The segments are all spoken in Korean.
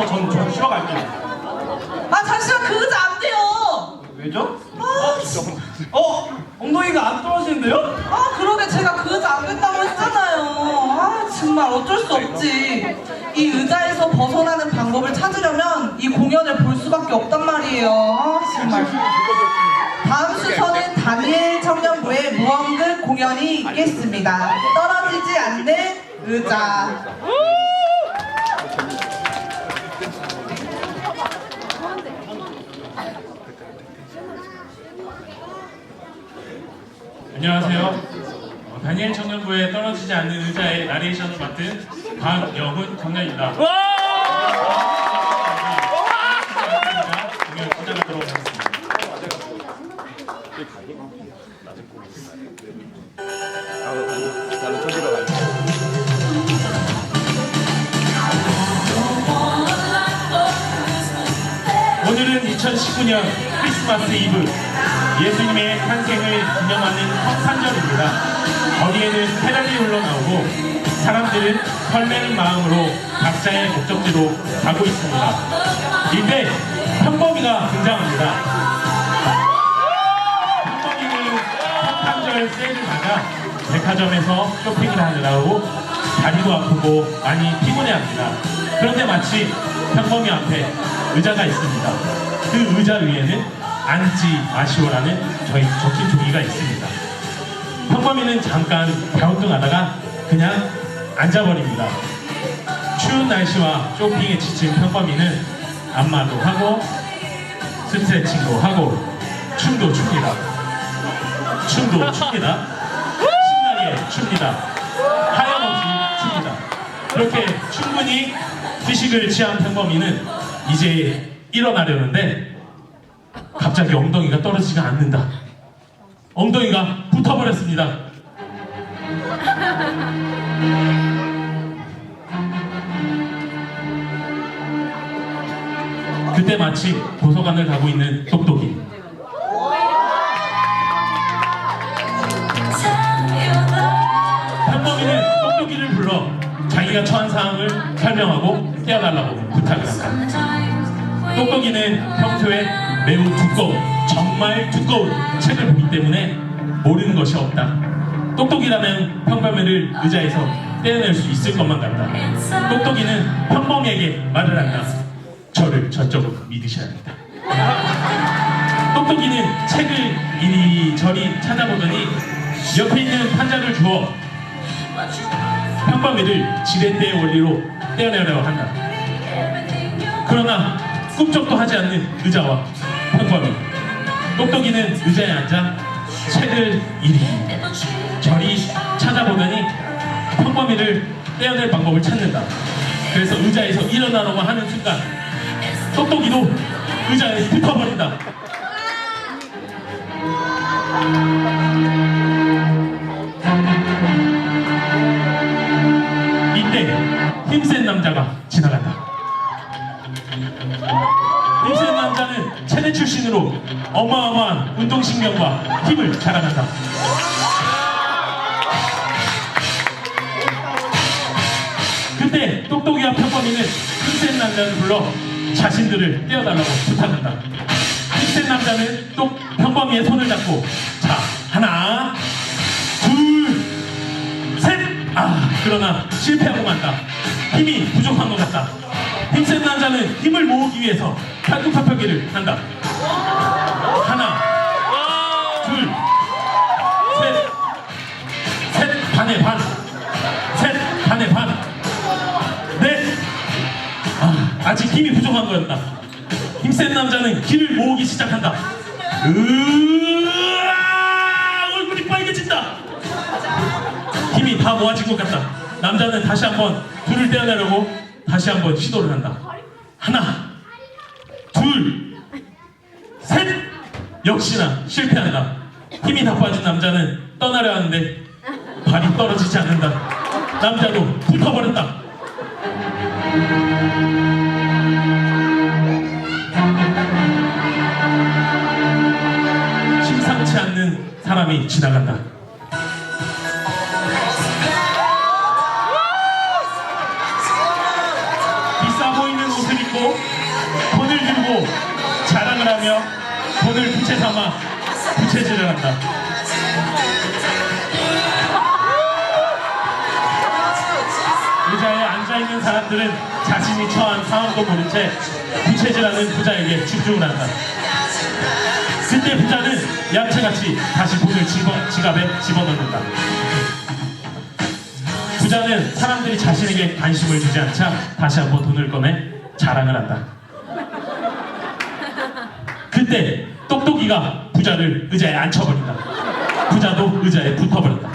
그래서 전, 전 쉬러 갈게요. 아 잠시만 그 의자 안 돼요. 왜죠? 아, 씨. 어? 엉덩이가 안 떨어지는데요? 아 그러게 제가 그 의자 안 된다고 했잖아요. 아 정말 어쩔 수 없지. 이 의자에서 벗어나는 방법을 찾으려면 이 공연을 볼 수밖에 없단 말이에요. 아 정말. 다음 순서는 다니엘 청년부의 무언극 공연이 있겠습니다. 떨어지지 않는 의자. 안녕하세요. 어, 다니엘 청년부의 떨어지지 않는 의자의 나레이션을 맡은 박영훈 청년입니다. 공연 시작하도록 하겠습니다. 오늘은 2019년 크리스마스 이브 예수님의 탄생을 기념하는 성탄절입니다. 거리에는 페달이 흘러나오고 사람들은 설레는 마음으로 각자의 목적지로 가고 있습니다. 이때 현범이가 등장합니다. 현범이는 성탄절 맞아 백화점에서 쇼핑을 하느라고 다리도 아프고 많이 피곤해합니다. 그런데 마치 현범이 앞에 의자가 있습니다. 그 의자 위에는 앉지 마시오라는 저희 적힌 종이가 있습니다. 현범이는 잠깐 갸우뚱하다가 그냥 앉아버립니다. 추운 날씨와 쇼핑에 지친 현범이는 안마도 하고 스트레칭도 하고 춤도 춥니다. 춤도 춥니다. 신나게 춥니다. 하염없이 춥니다. 그렇게 충분히 휴식을 취한 평범이는 이제 일어나려는데 갑자기 엉덩이가 떨어지지가 않는다. 엉덩이가 붙어버렸습니다. 그때 마치 도서관을 가고 있는 똑똑이. 현범이는 똑똑이를 불러 자기가 처한 상황을 설명하고 깨어달라고 부탁을 한다. 똑똑이는 평소에 매우 두꺼운, 정말 두꺼운 책을 보기 때문에 모르는 것이 없다. 똑똑이라면 평범이를 의자에서 떼어낼 수 있을 것만 같다. 똑똑이는 평범이에게 말을 한다. 저를 저쪽으로 믿으셔야 합니다. 똑똑이는 책을 이리저리 찾아보더니 옆에 있는 판자를 주어 평범이를 지렛대의 원리로 떼어내려고 한다. 그러나 꿈쩍도 하지 않는 의자와 평범이 똑똑이는 의자에 앉아 책을 이리 저리 찾아보더니 평범이를 떼어낼 방법을 찾는다. 그래서 의자에서 일어나려고 하는 순간 똑똑이도 의자에 붙어버린다. 운동신경과 힘을 자랑한다. 그때 똑똑이와 평범이는 힘센 남자를 불러 자신들을 떼어달라고 부탁한다. 힘센 남자는 또 평범이의 손을 잡고 자 하나 둘 셋! 아, 그러나 실패하고 만다. 힘이 부족한 것 같다. 힘센 남자는 힘을 모으기 위해서 팔굽혀펴기를 한다. 하나, 아, 아직 힘이 부족한 거였다. 힘센 남자는 힘을 모으기 시작한다. 으아, 얼굴이 빨개진다. 힘이 다 모아진 것 같다. 남자는 다시 한번 둘을 떼어내려고 다시 한번 시도를 한다. 하나, 둘, 셋! 역시나 실패한다. 힘이 다 빠진 남자는 떠나려 하는데 발이 떨어지지 않는다. 남자도 붙어버렸다. 사람이 지나간다. 비싸 보이는 옷을 입고 돈을 들고 자랑을 하며 돈을 부채 삼아 부채질을 한다. 의자에 앉아있는 사람들은 자신이 처한 상황도 모른 채 부채질하는 부자에게 집중을 한다. 그때 부자는 얌체같이 다시 돈을 집어, 지갑에 집어넣는다. 부자는 사람들이 자신에게 관심을 주지 않자 다시 한번 돈을 꺼내 자랑을 한다. 그때 똑똑이가 부자를 의자에 앉혀버린다. 부자도 의자에 붙어버린다.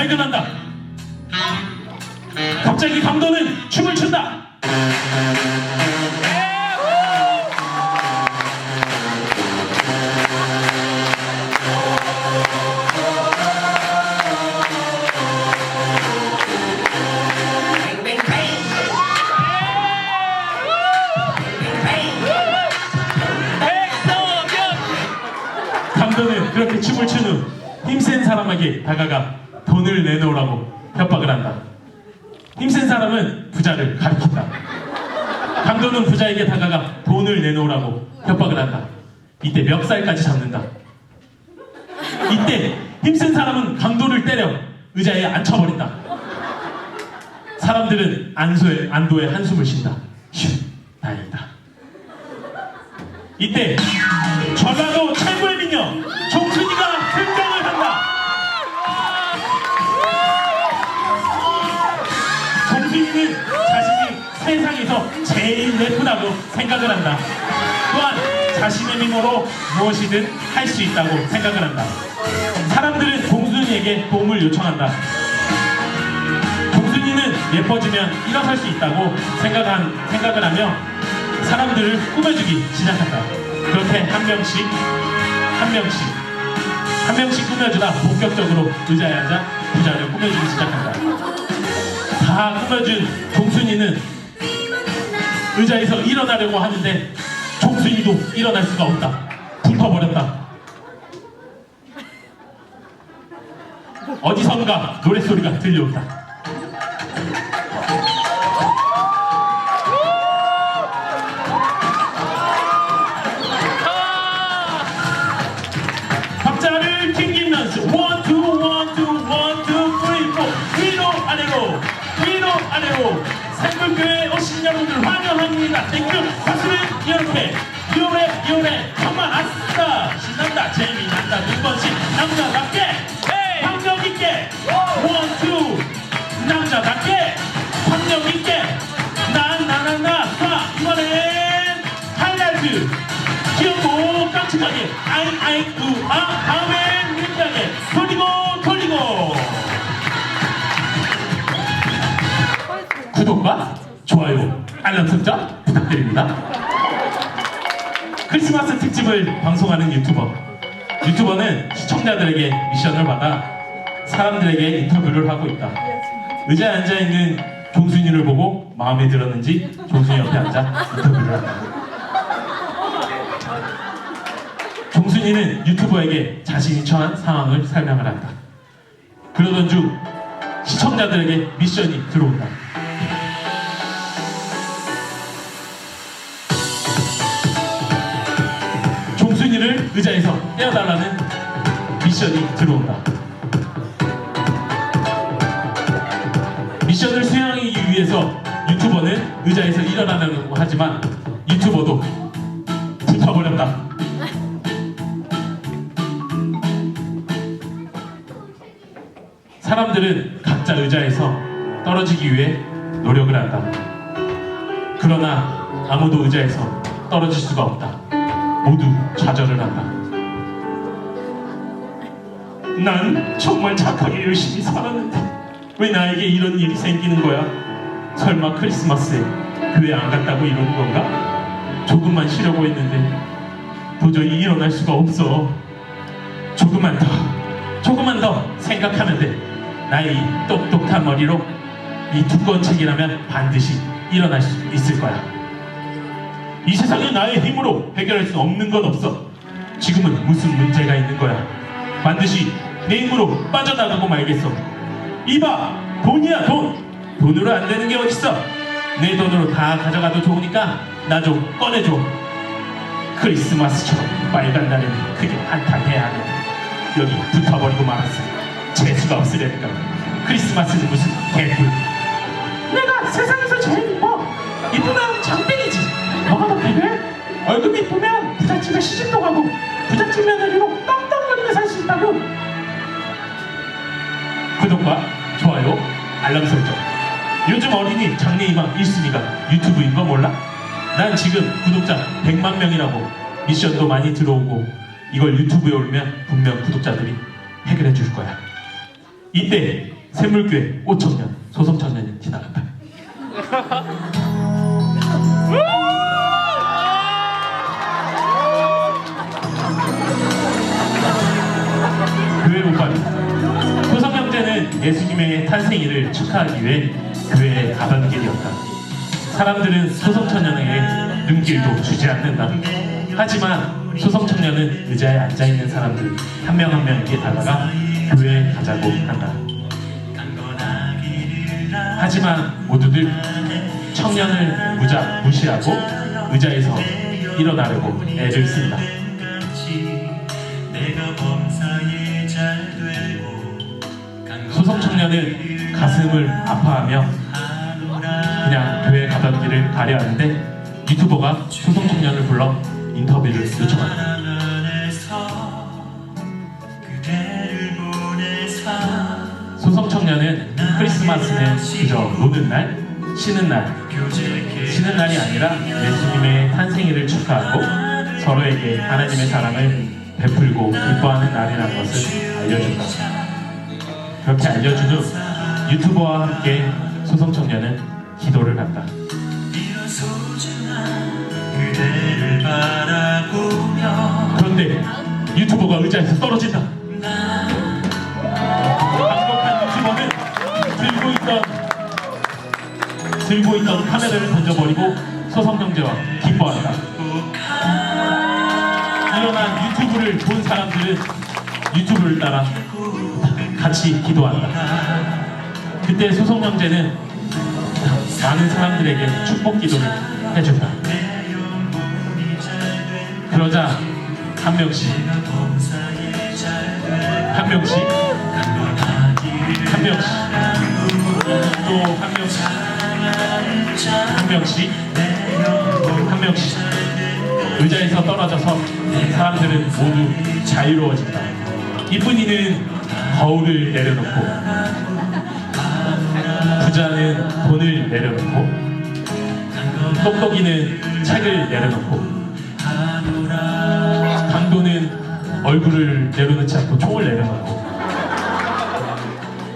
발견한다. 갑자기 강도는 춤을 춘다. 강도는 그렇게 춤을 춘후 힘센 사람에게 다가가 돈을 내놓으라고 협박을 한다. 힘센 사람은 부자를 가리킨다. 강도는 부자에게 다가가 돈을 내놓으라고 협박을 한다. 이때 멱살까지 잡는다. 이때 힘센 사람은 강도를 때려 의자에 앉혀버린다. 사람들은 안소에, 안도의 한숨을 쉰다. 휴, 다행이다. 이때 전라도 예쁘다고 생각을 한다. 또한 자신의 미모로 무엇이든 할 수 있다고 생각을 한다. 사람들은 종순이에게 도움을 요청한다. 종순이는 예뻐지면 일어설 수 있다고 생각한, 생각을 하며 사람들을 꾸며주기 시작한다. 그렇게 한 명씩, 한 명씩, 한 명씩 꾸며주다 본격적으로 의자에 앉아 부자를 꾸며주기 시작한다. 다 꾸며준 종순이는 의자에서 일어나려고 하는데 종순이도 일어날 수가 없다. 붙어버렸다. 어디선가 노랫소리가 들려온다. 땡큐 박수는 여러분의 요래 요래 정말 아싸 신난다 재미난다 눈번씩 남자답게 박력 있게. 원, 투 남자답게 박력 있게. 나나나나 자 이번엔 하이라이트. 귀엽고 깜찍하게. 아잉 아잉 우아 다음엔 민감하게 돌리고 돌리고. 구독과 좋아요 알람 설정 부탁드립니다 크리스마스 특집을 방송하는 유튜버 유튜버는 시청자들에게 미션을 받아 사람들에게 인터뷰를 하고 있다 의자에 앉아 있는 종순이를 보고 마음에 들었는지 종순이 옆에 앉아 인터뷰를 한다 종순이는 유튜버에게 자신이 처한 상황을 설명을 한다. 그러던 중 시청자들에게 미션이 들어온다. 종순이를 의자에서 떼어달라는 미션이 들어온다. 미션을 수행하기 위해서 유튜버는 의자에서 일어나려고 하지만 유튜버도 붙어버렸다. 사람들은 각자 의자에서 떨어지기 위해 노력을 한다. 그러나 아무도 의자에서 떨어질 수가 없다. 모두 좌절을 한다. 난 정말 착하게 열심히 살았는데 왜 나에게 이런 일이 생기는 거야? 설마 크리스마스에 교회 안 갔다고 이러는 건가? 조금만 쉬려고 했는데 도저히 일어날 수가 없어. 조금만 더, 조금만 더 생각하면 돼. 나의 이 똑똑한 머리로 이 두꺼운 책이라면 반드시 일어날 수 있을 거야. 이 세상에 나의 힘으로 해결할 수 없는 건 없어. 지금은 무슨 문제가 있는 거야. 반드시 내 힘으로 빠져나가고 말겠어. 이봐, 돈이야 돈. 돈으로 안 되는 게 어딨어. 내 돈으로 다 가져가도 좋으니까 나 좀 꺼내줘. 크리스마스처럼 빨간 날에는 크게 한탄해야 하는데 여기 붙어버리고 말았어. 재수가 없으려니까. 크리스마스는 무슨 개뿔. 내가 세상에서 제일 이뻐. 이쁘면 장땡이지. 너가 더 필요해? 월급 이쁘면 부잣집에 시집도 가고 부잣집 며느리로 떵떵거리며 살 수 있다고. 구독과 좋아요, 알람 설정. 요즘 어린이 장래희망 1순위가 유튜브인 거 몰라? 난 지금 구독자 100만 명이라고 미션도 많이 들어오고 이걸 유튜브에 올리면 분명 구독자들이 해결해 줄 거야. 이때 샘물교회 5청년 소성청년이 지나간다. 소성형제는 예수님의 탄생일을 축하하기 위해 교회에 가던 길이었다. 사람들은 소성청년에게 눈길도 주지 않는다. 하지만 소성청년은 의자에 앉아있는 사람들 한 명 한 명에게 다가가 교회에 가자고 한다. 하지만 모두들 청년을 무작 무시하고 의자에서 일어나려고 애를 쓴다. 소속 청 년은 가슴을 아파하며 그냥 교회 가던 길을 가려 하는데 유튜버가 소속 청년을 불러 인터뷰를 요청한다. 소속 청년은 크리스마스는 그저 노는 날, 쉬는 날, 쉬는 날이 아니라 예수님의 탄생일을 축하하고 서로에게 하나님의 사랑을 베풀고 기뻐하는 날이라는 것을 알려준다. 그렇게 알려준 후 유튜버와 함께 소속 청년은 기도를 한다. 그런데 유튜버가 의자에서 떨어진다. 강력한 유튜버는 들고 있던 들고 있던 카메라를 던져버리고 소성경제와 기뻐한다. 일어난 유튜브를 본 사람들은 유튜브를 따라 같이 기도한다. 그때 소성경제는 많은 사람들에게 축복 기도를 해준다. 그러자 한 명씩 한 명씩 한 명씩 또 한 명씩 한 명씩 한 명씩 의자에서 떨어져서 사람들은 모두 자유로워진다. 이쁜이는 거울을 내려놓고 부자는 돈을 내려놓고 똑똑이는 책을 내려놓고 강도는 얼굴을 내려놓지 않고 총을 내려놓고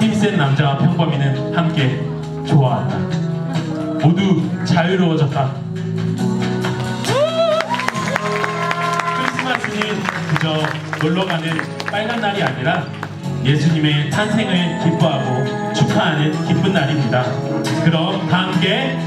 힘센 남자와 평범이는 함께 좋아한다. 모두 자유로워졌다. 크리스마스는 그저 놀러가는 빨간 날이 아니라 예수님의 탄생을 기뻐하고 축하하는 기쁜 날입니다. 그럼 다 함께